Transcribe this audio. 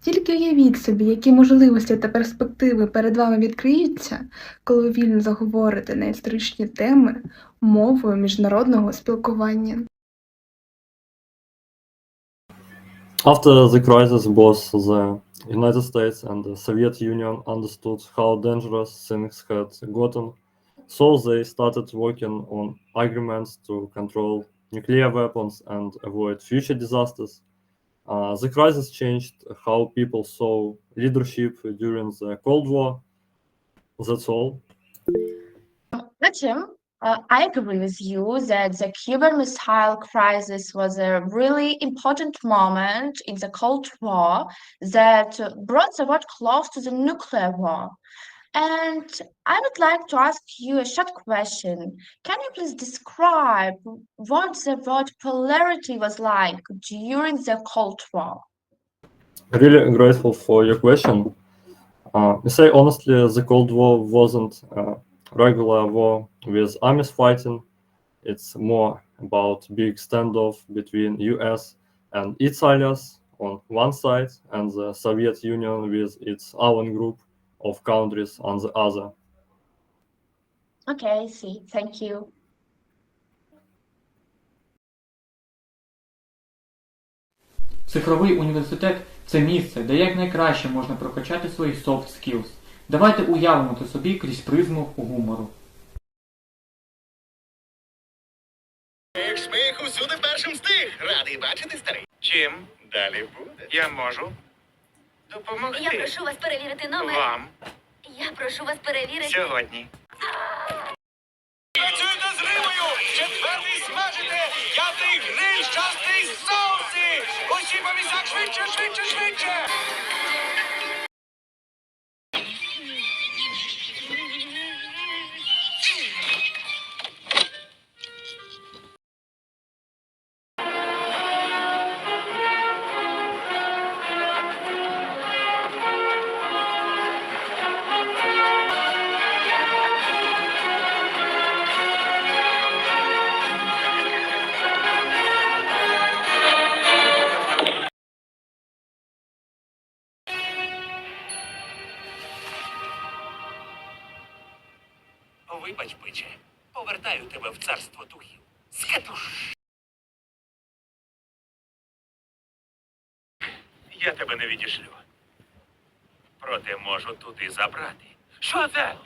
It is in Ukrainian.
Тільки уявіть собі, які можливості та перспективи перед вами відкриються, коли ви вільно заговорите на історичні теми мовою міжнародного спілкування. After the crisis, both the United States and the Soviet Union understood how dangerous things had gotten, so they started working on agreements to control nuclear weapons and avoid future disasters. Uh, the crisis changed how people saw leadership during the Cold War. That's all. Tim, uh, I agree with you that the Cuban Missile Crisis was a really important moment in the Cold War that brought the world close to the nuclear war. And I would like to ask you a short question. Can you please describe what the polarity was like during the Cold War? Really grateful for your question. Uh, to say honestly, the Cold War wasn't a regular war with armies fighting. It's more about big standoff between US and its allies on one side and the Soviet Union with its own group of countries on the other. Okay, I see. Thank you. Цифровий університет це місце, де якнайкраще можна прокачати свої soft skills. Давайте уявимо це собі крізь призму гумору. Сміх усюди першим стиг. Радий бачити старий. Чим далі буде? Я можу допомогти Я прошу вас перевірити номер. вам Я прошу вас перевірити. сьогодні. Працюєте з рибою! Четвертий смажите! П'ятий гриль, шостий соуси! Усі по місцях швидше, швидше, швидше! Вибач, биче, повертаю тебе в царство духів. Скатуш! Я тебе не відішлю. Проте можу туди забрати. Що це?